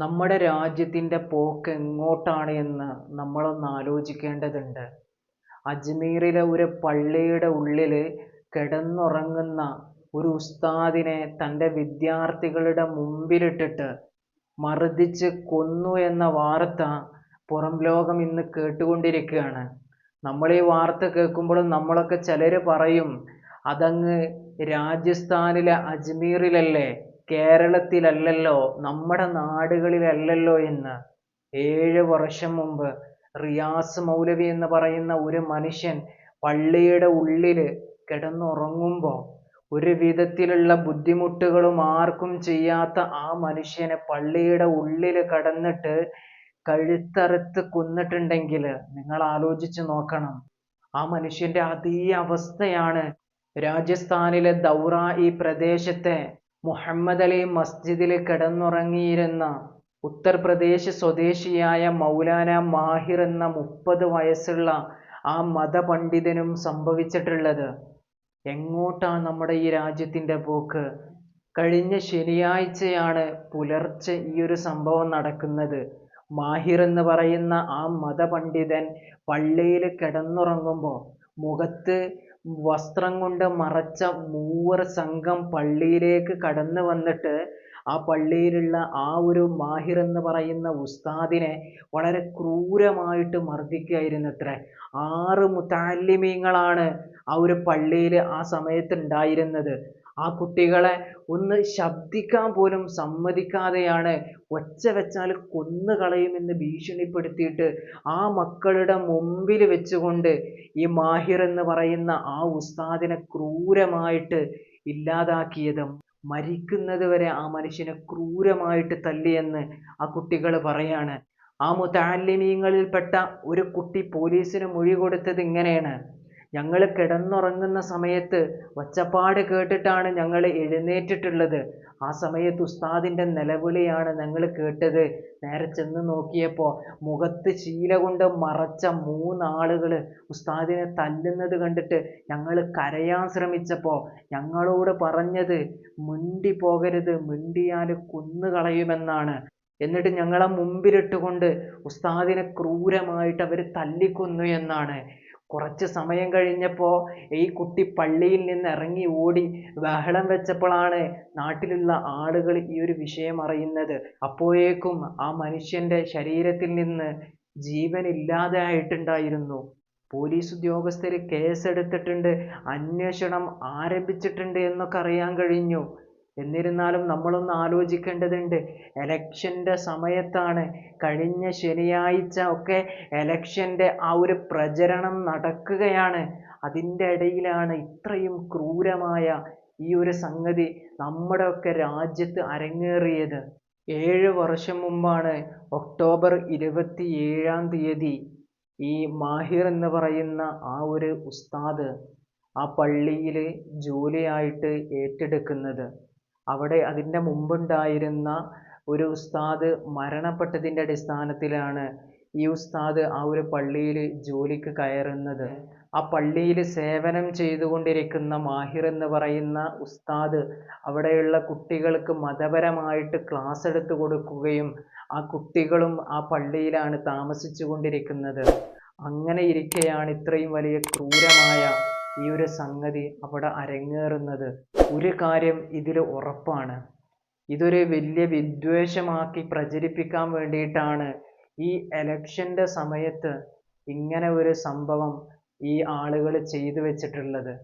നമ്മുടെ രാജ്യത്തിന്റെ പോക്ക് എങ്ങോട്ടാണ് എന്ന് നമ്മളൊന്ന് ആലോചിക്കേണ്ടതുണ്ട്. അജ്മീറിലെ ഒരു പള്ളിയുടെ ഉള്ളിൽ കിടന്നുറങ്ങുന്ന ഒരു ഉസ്താദിനെ തന്റെ വിദ്യാർത്ഥികളുടെ മുമ്പിലിട്ടിട്ട് മർദ്ദിച്ച് കൊന്നു എന്ന വാർത്ത പുറം ലോകം ഇന്ന് കേട്ടുകൊണ്ടിരിക്കുകയാണ്. നമ്മൾ ഈ വാർത്ത കേൾക്കുമ്പോഴും നമ്മളൊക്കെ ചിലർ പറയും അതങ്ങ് രാജസ്ഥാനിലെ അജ്മീറിലല്ലേ? കേരളത്തിലല്ലല്ലോ നമ്മുടെ നാടുകളിലല്ലല്ലോ എന്ന്. ഏഴ് വർഷം മുമ്പ് റിയാസ് മൗലവി എന്ന് പറയുന്ന ഒരു മനുഷ്യൻ പള്ളിയുടെ ഉള്ളിൽ കിടന്നുറങ്ങുമ്പോൾ ഒരു വിധത്തിലുള്ള ബുദ്ധിമുട്ടുകളും ആർക്കും ചെയ്യാത്ത ആ മനുഷ്യനെ പള്ളിയുടെ ഉള്ളിൽ കടന്നിട്ട് കഴുത്തറുത്ത് കൊന്നിട്ടുണ്ടെങ്കിൽ നിങ്ങൾ ആലോചിച്ച് നോക്കണം. ആ മനുഷ്യന്റെ അതേ അവസ്ഥയാണ് രാജസ്ഥാനിലെ ദൗറ ഈ പ്രദേശത്തെ മുഹമ്മദ് അലി മസ്ജിദിൽ കിടന്നുറങ്ങിയിരുന്ന ഉത്തർപ്രദേശ് സ്വദേശിയായ മൗലാന മാഹിർ എന്ന മുപ്പത് വയസ്സുള്ള ആ മതപണ്ഡിതനും സംഭവിച്ചിട്ടുള്ളത്. എങ്ങോട്ടാണ് നമ്മുടെ ഈ രാജ്യത്തിന്റെ പോക്ക്? കഴിഞ്ഞ ശനിയാഴ്ചയാണ് പുലർച്ചെ ഈ ഒരു സംഭവം നടക്കുന്നത്. മാഹിർ എന്ന് പറയുന്ന ആ മതപണ്ഡിതൻ പള്ളിയിൽ കിടന്നുറങ്ങുമ്പോൾ മുഖത്ത് വസ്ത്രം കൊണ്ട് മറച്ച മൂവർ സംഘം പള്ളിയിലേക്ക് കടന്നു വന്നിട്ട് ആ പള്ളിയിലുള്ള ആ ഒരു മാഹിർ എന്ന് പറയുന്ന ഉസ്താദിനെ വളരെ ക്രൂരമായിട്ട് മർദ്ദിക്കുകയായിരുന്നു അത്ര ആറ് മുത്താലിമീങ്ങളാണ് ആ ഒരു പള്ളിയിൽ ആ സമയത്ത് ഉണ്ടായിരുന്നത്. ആ കുട്ടികളെ ഒന്ന് ശബ്ദിക്കാൻ പോലും സമ്മതിക്കാതെയാണ് ഒച്ച വെച്ചാൽ കൊന്നു കളയുമെന്ന് ഭീഷണിപ്പെടുത്തിയിട്ട് ആ മക്കളുടെ മുമ്പിൽ വെച്ചുകൊണ്ട് ഈ മാഹിർ എന്ന് പറയുന്ന ആ ഉസ്താദിനെ ക്രൂരമായിട്ട് ഇല്ലാതാക്കിയതും. മരിക്കുന്നത് വരെ ആ മനുഷ്യനെ ക്രൂരമായിട്ട് തല്ലിയെന്ന് ആ കുട്ടികൾ പറയാണ്. ആ മുത്താലിമീങ്ങളിൽപ്പെട്ട ഒരു കുട്ടി പോലീസിന് മൊഴി കൊടുത്തത് ഇങ്ങനെയാണ്. ഞങ്ങൾ കിടന്നുറങ്ങുന്ന സമയത്ത് ഒച്ചപ്പാട് കേട്ടിട്ടാണ് ഞങ്ങൾ എഴുന്നേറ്റിട്ടുള്ളത്. ആ സമയത്ത് ഉസ്താദിന്റെ നിലവിളിയാണ് ഞങ്ങൾ കേട്ടത്. നേരെ ചെന്ന് നോക്കിയപ്പോൾ മുഖത്ത് ശീല കൊണ്ട് മറച്ച മൂന്നാളുകൾ ഉസ്താദിനെ തല്ലുന്നത് കണ്ടിട്ട് ഞങ്ങൾ കരയാൻ ശ്രമിച്ചപ്പോൾ ഞങ്ങളോട് പറഞ്ഞത് മുണ്ടി പോകരുത് മിണ്ടിയാൽ കൊന്നുകളയുമെന്നാണ് എന്നിട്ട് ഞങ്ങളെ മുമ്പിലിട്ടുകൊണ്ട് ഉസ്താദിനെ ക്രൂരമായിട്ട് അവർ തല്ലിക്കൊന്നു എന്നാണ്. കുറച്ച് സമയം കഴിഞ്ഞപ്പോൾ ഈ കുട്ടി പള്ളിയിൽ നിന്ന് ഇറങ്ങി ഓടി ബഹളം വെച്ചപ്പോഴാണ് നാട്ടിലുള്ള ആളുകൾ ഈ ഒരു വിഷയം അറിയുന്നത്. അപ്പോഴേക്കും ആ മനുഷ്യന്റെ ശരീരത്തിൽ നിന്ന് ജീവൻ ഇല്ലാതെ ആയിട്ടുണ്ടായിരുന്നു പോലീസ് ഉദ്യോഗസ്ഥർ കേസെടുത്തിട്ടുണ്ട് അന്വേഷണം ആരംഭിച്ചിട്ടുണ്ട് എന്നൊക്കെ അറിയാൻ കഴിഞ്ഞു. എന്നിരുന്നാലും നമ്മളൊന്ന് ആലോചിക്കേണ്ടതുണ്ട്. എലക്ഷന്റെ സമയത്താണ് കഴിഞ്ഞ ശനിയാഴ്ച ഒക്കെ എലക്ഷന്റെ ആ ഒരു പ്രചരണം നടക്കുകയാണ്. അതിന്റെ ഇടയിലാണ് ഇത്രയും ക്രൂരമായ ഈ ഒരു സംഗതി നമ്മുടെയൊക്കെ രാജ്യത്ത് അരങ്ങേറിയത്. ഏഴ് വർഷം മുമ്പാണ് ഒക്ടോബർ ഇരുപത്തി ഏഴാം തീയതി ഈ മാഹിർ എന്ന് പറയുന്ന ആ ഒരു ഉസ്താദ് ആ പള്ളിയിൽ ജോലിയായിട്ട് ഏറ്റെടുക്കുന്നത്. അവിടെ അതിന്റെ മുമ്പുണ്ടായിരുന്ന ഒരു ഉസ്താദ് മരണപ്പെട്ടതിന്റെ അടിസ്ഥാനത്തിലാണ് ഈ ഉസ്താദ് ആ ഒരു പള്ളിയിൽ ജോലിക്ക് കയറുന്നത്. ആ പള്ളിയിൽ സേവനം ചെയ്തുകൊണ്ടിരിക്കുന്ന മാഹിർ എന്ന് പറയുന്ന ഉസ്താദ് അവിടെയുള്ള കുട്ടികൾക്ക് മതപരമായിട്ട് ക്ലാസ് എടുത്തു കൊടുക്കുകയും ആ കുട്ടികളും ആ പള്ളിയിലാണ് താമസിച്ചു കൊണ്ടിരിക്കുന്നത് അങ്ങനെ ഇരിക്കെയാണ് ഇത്രയും വലിയ ക്രൂരമായ ഈ ഒരു സംഗതി അവിടെ അരങ്ങേറുന്നത് ഒരു കാര്യം ഇതിൽ ഉറപ്പാണ്. ഇതൊരു വലിയ വിദ്വേഷമാക്കി പ്രചരിപ്പിക്കാൻ വേണ്ടിയിട്ടാണ് ഈ എലക്ഷന്റെ സമയത്ത് ഇങ്ങനെ ഒരു സംഭവം ഈ ആളുകൾ ചെയ്തു വെച്ചിട്ടുള്ളത്.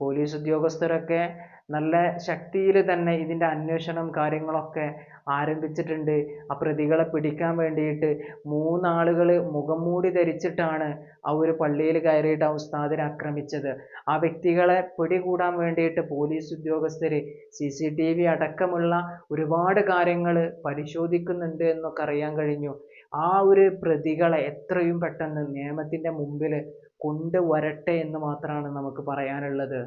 പോലീസ് ഉദ്യോഗസ്ഥരൊക്കെ നല്ല ശക്തിയിൽ തന്നെ ഇതിന്റെ അന്വേഷണം കാര്യങ്ങളൊക്കെ ആരംഭിച്ചിട്ടുണ്ട്. ആ പ്രതികളെ പിടിക്കാൻ വേണ്ടിയിട്ട് മൂന്നാളുകൾ മുഖം മൂടി ധരിച്ചിട്ടാണ് ആ ഒരു പള്ളിയിൽ കയറിയിട്ട് ആ ഉസ്താദിനെ ആക്രമിച്ചത്. ആ വ്യക്തികളെ പിടികൂടാൻ വേണ്ടിയിട്ട് പോലീസ് ഉദ്യോഗസ്ഥർ സി സി ടി വി അടക്കമുള്ള ഒരുപാട് കാര്യങ്ങൾ പരിശോധിക്കുന്നുണ്ട് എന്നൊക്കെ അറിയാൻ കഴിഞ്ഞു. ആ ഒരു പ്രതികളെ എത്രയും പെട്ടെന്ന് നിയമത്തിന്റെ മുമ്പിൽ കൊണ്ടുവരട്ടെ എന്ന് മാത്രമാണ് നമുക്ക് പറയാനുള്ളത്.